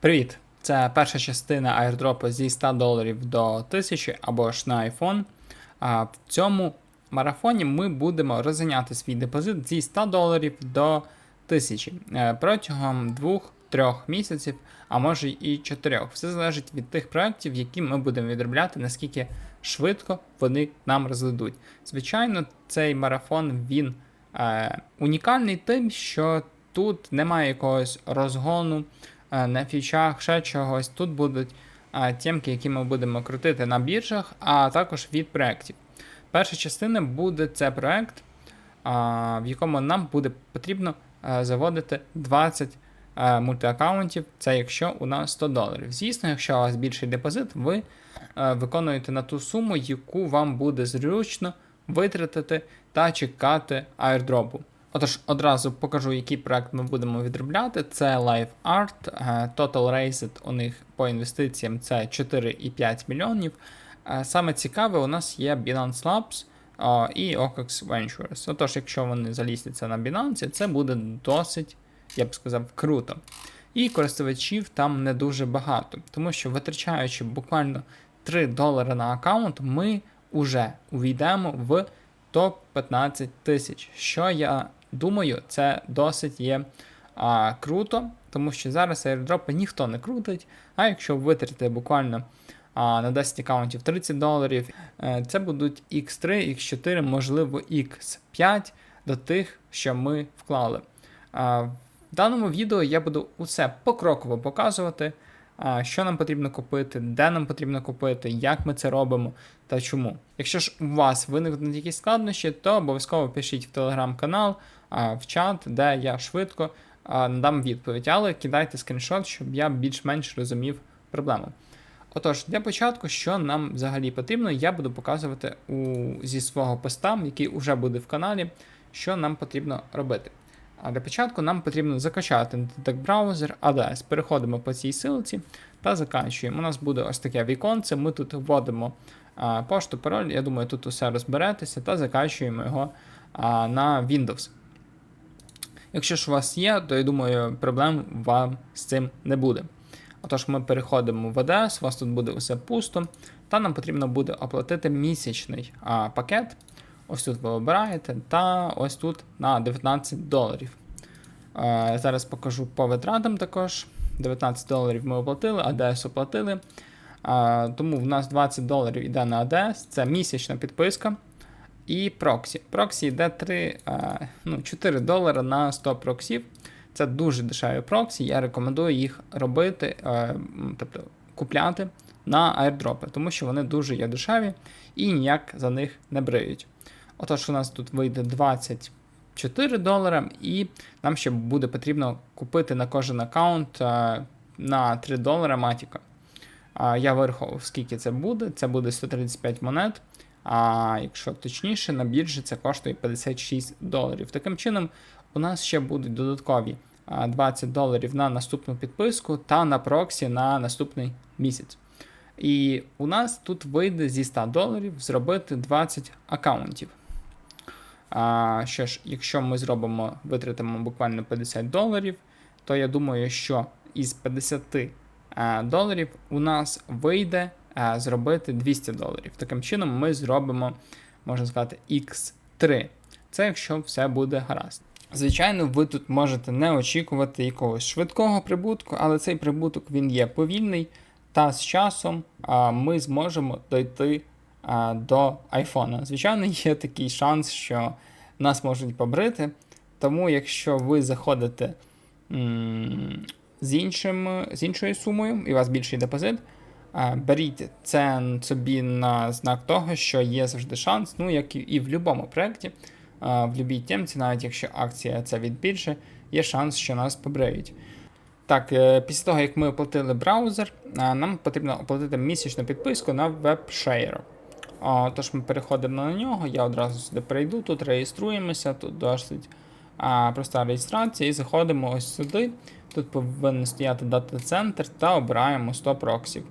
Привіт! Це перша частина airdropу зі 100 доларів до 1000 або ж на iPhone. А в цьому марафоні ми будемо розганяти свій депозит зі 100 доларів до 1000 е, протягом 2-3 місяців, а може і 4. Все залежить від тих проєктів, які ми будемо відробляти, наскільки швидко вони нам розведуть. Звичайно, цей марафон він е, унікальний тим, що тут немає якогось розгону на фічах, ще чогось. Тут будуть е, темки, які ми будемо крутити на біржах, а також від проєктів. Перша частина буде це проєкт, в якому нам буде потрібно е, заводити 20 е, мультиаккаунтів. Це якщо у нас 100 доларів. Звісно, якщо у вас більший депозит, ви е, виконуєте на ту суму, яку вам буде зручно витратити та чекати airdropу. Отож, одразу покажу, який проект ми будемо відробляти. Це Live Art, е, Total Raised у них по інвестиціям це 4,5 мільйонів. Е, Саме цікаве, у нас є Binance Labs і OKX Ventures. Отож, якщо вони залістяться на Binance, це буде досить, я б сказав, круто. І користувачів там не дуже багато, тому що витрачаючи буквально 3 долари на аккаунт, ми вже увійдемо в топ-15 тисяч. Що я думаю, це досить є а, круто, тому що зараз airdropи ніхто не крутить. А якщо витратити буквально а, на 10 аккаунтів 30 доларів, е, це будуть X3, X4, можливо, X5 до тих, що ми вклали. А, в даному відео я буду усе покроково показувати, що нам потрібно купити, де нам потрібно купити, як ми це робимо та чому. Якщо ж у вас виникнуть якісь складнощі, то обов'язково пишіть в телеграм-канал, в чат, де я швидко надам відповідь, але кидайте скріншот, щоб я більш-менш розумів проблему. Отож, для початку, що нам взагалі потрібно, я буду показувати у, зі свого поста, який вже буде в каналі, що нам потрібно робити. А для початку нам потрібно закачати так браузер ADS. Переходимо по цій силці та закачуємо. У нас буде ось таке віконце. Ми тут вводимо а, пошту, пароль. Я думаю, тут усе розберетеся та закачуємо його а, на Windows. Якщо ж у вас є, то я думаю, проблем вам з цим не буде. Отож, ми переходимо в ADS, у вас тут буде усе пусто, та нам потрібно буде оплатити місячний а, пакет. Ось тут ви обираєте, та ось тут на 19 доларів. Е, зараз покажу по витратам також. 19 доларів ми оплатили, ADS оплатили. Е, тому в нас 20 доларів йде на ADS, це місячна підписка. І проксі. Проксі йде 3, е, ну, 4 долари на 100 проксів. Це дуже дешеві проксі. Я рекомендую їх робити, тобто купляти на airdропи, тому що вони дуже є дешеві і ніяк за них не бриють. Отож, у нас тут вийде 24 долара, і нам ще буде потрібно купити на кожен аккаунт е, на 3 долара матіка. Я вирахував, скільки це буде. Це буде 135 монет. А якщо точніше, на біржі це коштує 56 доларів. Таким чином, у нас ще будуть додаткові 20 доларів на наступну підписку та на проксі на наступний місяць. І у нас тут вийде зі 100 доларів зробити 20 аккаунтів. А, що ж, якщо ми зробимо, витратимо буквально 50 доларів, то я думаю, що із 50 доларів у нас вийде зробити 200 доларів. Таким чином, ми зробимо, можна сказати, X3. Це якщо все буде гаразд. Звичайно, ви тут можете не очікувати якогось швидкого прибутку, але цей прибуток він є повільний, та з часом ми зможемо дойти до айфона. Звичайно, є такий шанс, що нас можуть побрити. Тому, якщо ви заходите з, іншим, з іншою сумою і у вас більший депозит, беріть це собі на знак того, що є завжди шанс, ну як і- в будь-якому проєкті, в будь-якій темці, навіть якщо акція це від біржі, є шанс, що нас побриють. Так, е, після того, як ми оплатили браузер, нам потрібно оплатити місячну підписку на WebShare. А, Тож ми переходимо на нього, я одразу сюди перейду, тут реєструємося, тут досить а, проста реєстрація і заходимо ось сюди. Тут повинен стояти дата-центр та обираємо 100 проксів.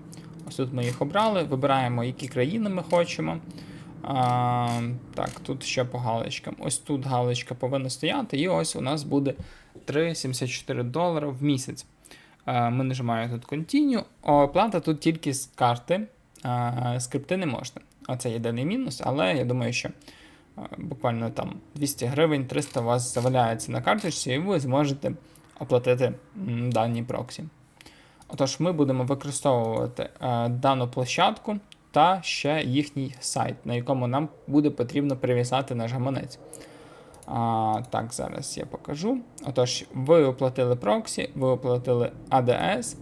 Ось тут ми їх обрали, вибираємо, які країни ми хочемо. А, так, тут ще по галочкам. Ось тут галочка повинна стояти, і ось у нас буде 3,74 долара в місяць. Е, Ми нажимаємо тут Continue. Оплата тут тільки з карти, е, скрипти не можна. Оце єдиний мінус, але я думаю, що е, буквально там 200 гривень, 300 у вас заваляється на карточці, і ви зможете оплатити дані проксі. Отож, ми будемо використовувати е, дану площадку та ще їхній сайт, на якому нам буде потрібно прив'язати наш гаманець. А, так, зараз я покажу. Отож, ви оплатили проксі, ви оплатили ADS.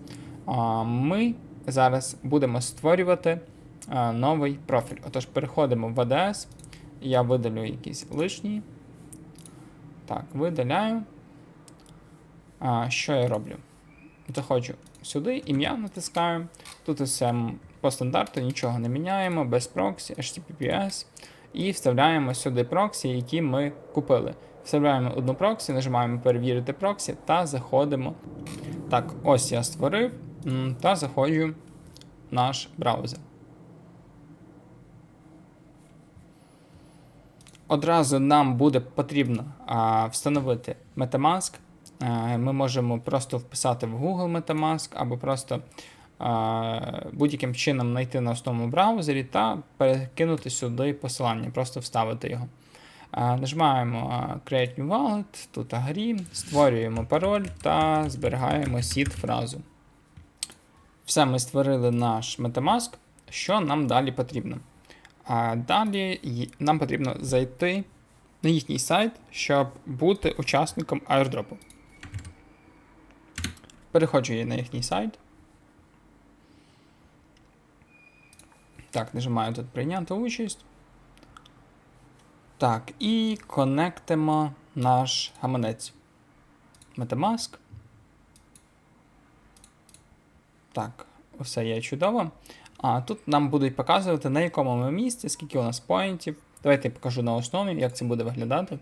А, ми зараз будемо створювати новий профіль. Отож, переходимо в ADS. Я видалю якісь лишні. Так, видаляю. А, що я роблю? Заходжу сюди, ім'я натискаю. Тут усе по стандарту нічого не міняємо, без проксі, HTTPS. І вставляємо сюди проксі, які ми купили. Вставляємо одну проксі, нажимаємо перевірити проксі та заходимо. Так, ось я створив та заходжу в наш браузер. Одразу нам буде потрібно а, встановити Metamask. Е, Ми можемо просто вписати в Google Metamask або просто будь-яким чином знайти на основному браузері та перекинути сюди посилання, просто вставити його. Е, Нажимаємо Create New Wallet, тут agree, створюємо пароль та зберігаємо seed фразу. Все, ми створили наш Metamask. Що нам далі потрібно? А далі нам потрібно зайти на їхній сайт, щоб бути учасником airdropу. Переходжу я на їхній сайт. Так, нажимаю тут прийняти участь. Так, і конектимо наш гаманець. Metamask. Так, все є чудово. А тут нам будуть показувати, на якому ми місці, скільки у нас поінтів. Давайте я покажу на основі, як це буде виглядати.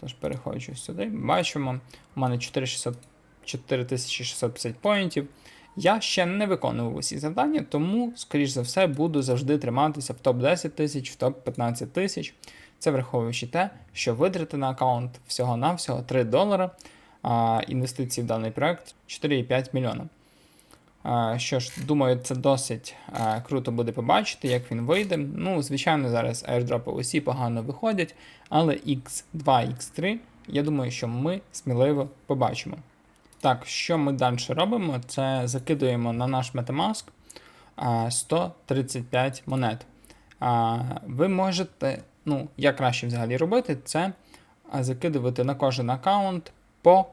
Тож переходжу сюди. Бачимо, у мене 4650 поінтів. Я ще не виконував усі завдання, тому, скоріш за все, буду завжди триматися в топ-10 тисяч, в топ-15 тисяч. Це враховуючи те, що витрати на аккаунт всього-навсього 3 долара, а інвестиції в даний проект 4,5 мільйона. Що ж, думаю, це досить круто буде побачити, як він вийде. Ну, звичайно, зараз airdropи усі погано виходять, але X2, X3, я думаю, що ми сміливо побачимо. Так, що ми далі робимо? Це закидуємо на наш Metamask 135 монет. Ви можете, ну, як краще взагалі робити, це закидувати на кожен аккаунт по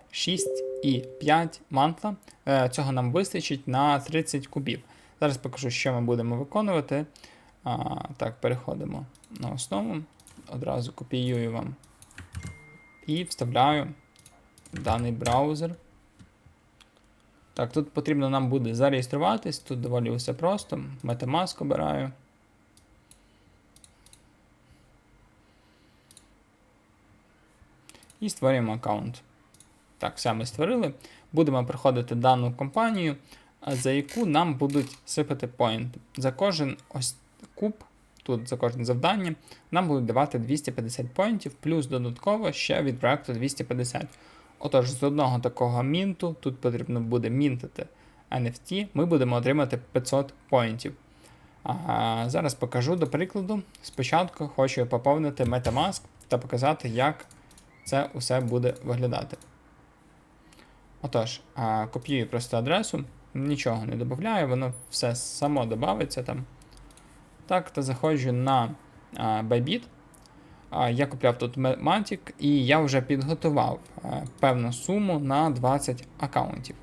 6,5 мантла. Е, Цього нам вистачить на 30 кубів. Зараз покажу, що ми будемо виконувати. Так, переходимо на основу. Одразу копіюю вам і вставляю в даний браузер. Так, тут потрібно нам буде зареєструватись, тут доволі все просто. Metamask обираю. І створюємо аккаунт. Так, все ми створили. Будемо проходити дану компанію, за яку нам будуть сипати поінти. За кожен ось куб, тут за кожне завдання, нам будуть давати 250 поінтів, плюс додатково ще від проекту 250. Отож, з одного такого мінту, тут потрібно буде мінтити NFT, ми будемо отримати 500 поінтів. А, зараз покажу до прикладу. Спочатку хочу поповнити Metamask та показати, як це усе буде виглядати. Отож, копіюю просто адресу, нічого не додаю, воно все само додається там. Так, та заходжу на Bybit. Я купляв тут Matic і я вже підготував е, певну суму на 20 аккаунтів.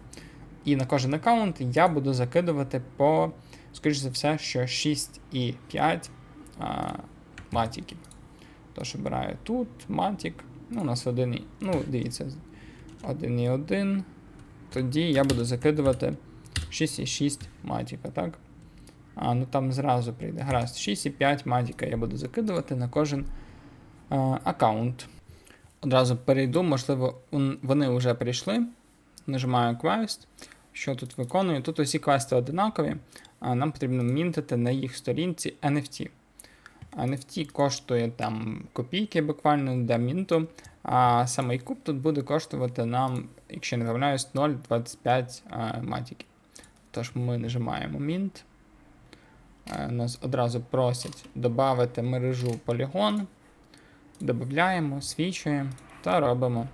І на кожен аккаунт я буду закидувати по, скоріш за все, що 6,5 матіків. Тож обираю тут Matic. Ну, у нас один, ну, дивіться, 1,1. Тоді я буду закидувати 6,6 матіка, так? А, ну там зразу прийде. Гаразд, 6,5 матіка я буду закидувати на кожен е, аккаунт. Одразу перейду, можливо, вони вже прийшли. Нажимаю квест. Що тут виконую? Тут усі квести одинакові, а нам потрібно мінтити на їх сторінці NFT. NFT коштує там копійки буквально для мінту, а самий куб тут буде коштувати нам, якщо не помиляюсь, 0,25 а, матіків. Тож ми нажимаємо Mint. Е, Нас одразу просять додати мережу Polygon. Додаємо, свічуємо та робимо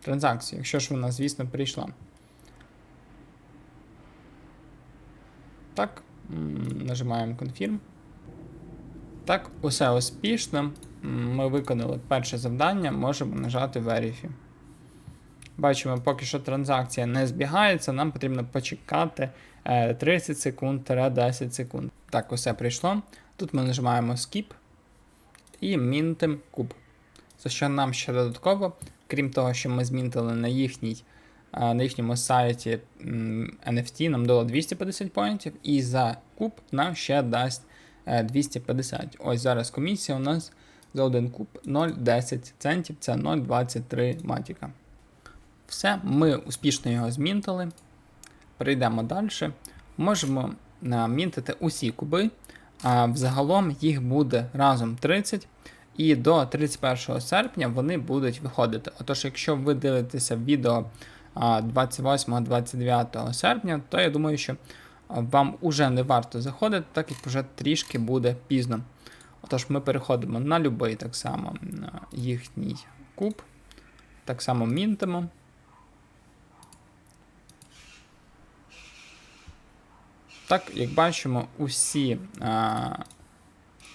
транзакцію, якщо ж вона, звісно, прийшла. Так, нажимаємо Confirm. Так, усе успішно. Ми виконали перше завдання, можемо нажати Verify. Бачимо, поки що транзакція не збігається, нам потрібно почекати е, 30 секунд-10 секунд. Так, усе прийшло. Тут ми нажимаємо Skip і мінтим куб. За що нам ще додатково, крім того, що ми змінтили на їхній, е, на їхньому сайті NFT, нам дало 250 поінтів, і за куб нам ще дасть 250. Ось зараз комісія у нас за один куб 0,10 центів, це 0,23 матіка. Все, ми успішно його змінтили. Перейдемо далі. Можемо а, мінтити усі куби. А, взагалом їх буде разом 30. І до 31 серпня вони будуть виходити. Отож, якщо ви дивитеся відео 28-29 серпня, то я думаю, що вам уже не варто заходити, так як вже трішки буде пізно. Отож, ми переходимо на будь-який так само їхній куб. Так само мінтимо. Так, як бачимо, усі а,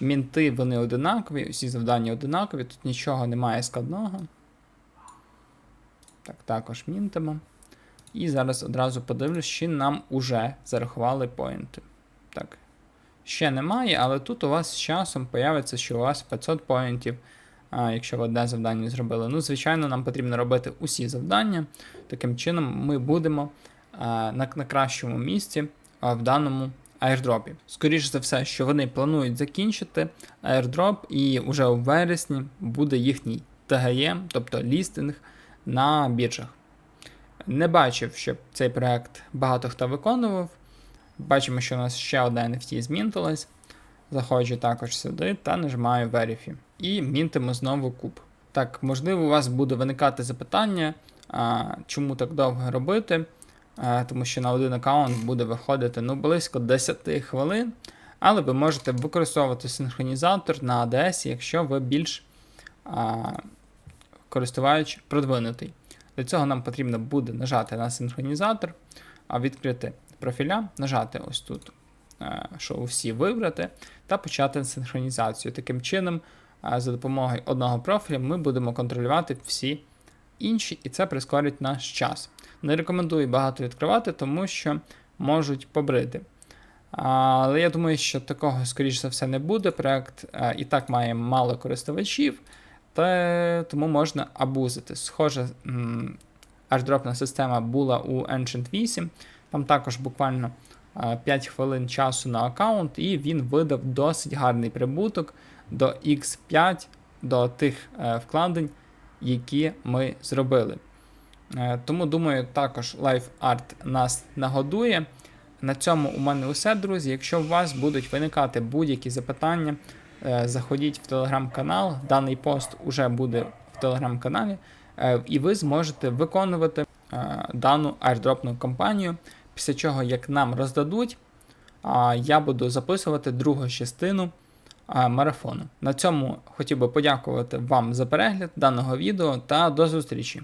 мінти вони одинакові, усі завдання одинакові, тут нічого немає складного. Так, також мінтимо. І зараз одразу подивлюсь, чи нам уже зарахували поінти. Так. Ще немає, але тут у вас з часом появиться, що у вас 500 поінтів, якщо ви одне завдання зробили. Ну, звичайно, нам потрібно робити усі завдання. Таким чином, ми будемо а, на, на кращому місці а, в даному аірдропі. Скоріше за все, що вони планують закінчити аірдроп, і вже у вересні буде їхній ТГЄ, тобто лістинг на біржах. Не бачив, щоб цей проект багато хто виконував. Бачимо, що у нас ще одна NFT змінтилась. Заходжу також сюди та нажимаю Verify. І мінтимо знову куб. Так, можливо, у вас буде виникати запитання, а, чому так довго робити, а, тому що на один аккаунт буде виходити ну, близько 10 хвилин. Але ви можете використовувати синхронізатор на ADS, якщо ви більш а, користувач продвинутий. Для цього нам потрібно буде нажати на синхронізатор, відкрити профіля, нажати ось тут, е, що всі вибрати, та почати синхронізацію. Таким чином, е, за допомогою одного профіля ми будемо контролювати всі інші, і це прискорить наш час. Не рекомендую багато відкривати, тому що можуть побрити. Але я думаю, що такого, скоріш за все, не буде. Проект е, і так має мало користувачів, та тому можна абузити. Схоже, м, airdropна система була у Ancient 8. Там також буквально 5 хвилин часу на аккаунт, і він видав досить гарний прибуток до X5 до тих е, вкладень, які ми зробили. Е, тому думаю, також Life Art нас нагодує. На цьому у мене усе, друзі. Якщо у вас будуть виникати будь-які запитання, заходіть в телеграм-канал. Даний пост уже буде в телеграм-каналі, е, і ви зможете виконувати е, дану airdropну кампанію. Після чого, як нам роздадуть, я буду записувати другу частину марафону. На цьому хотів би подякувати вам за перегляд даного відео та до зустрічі!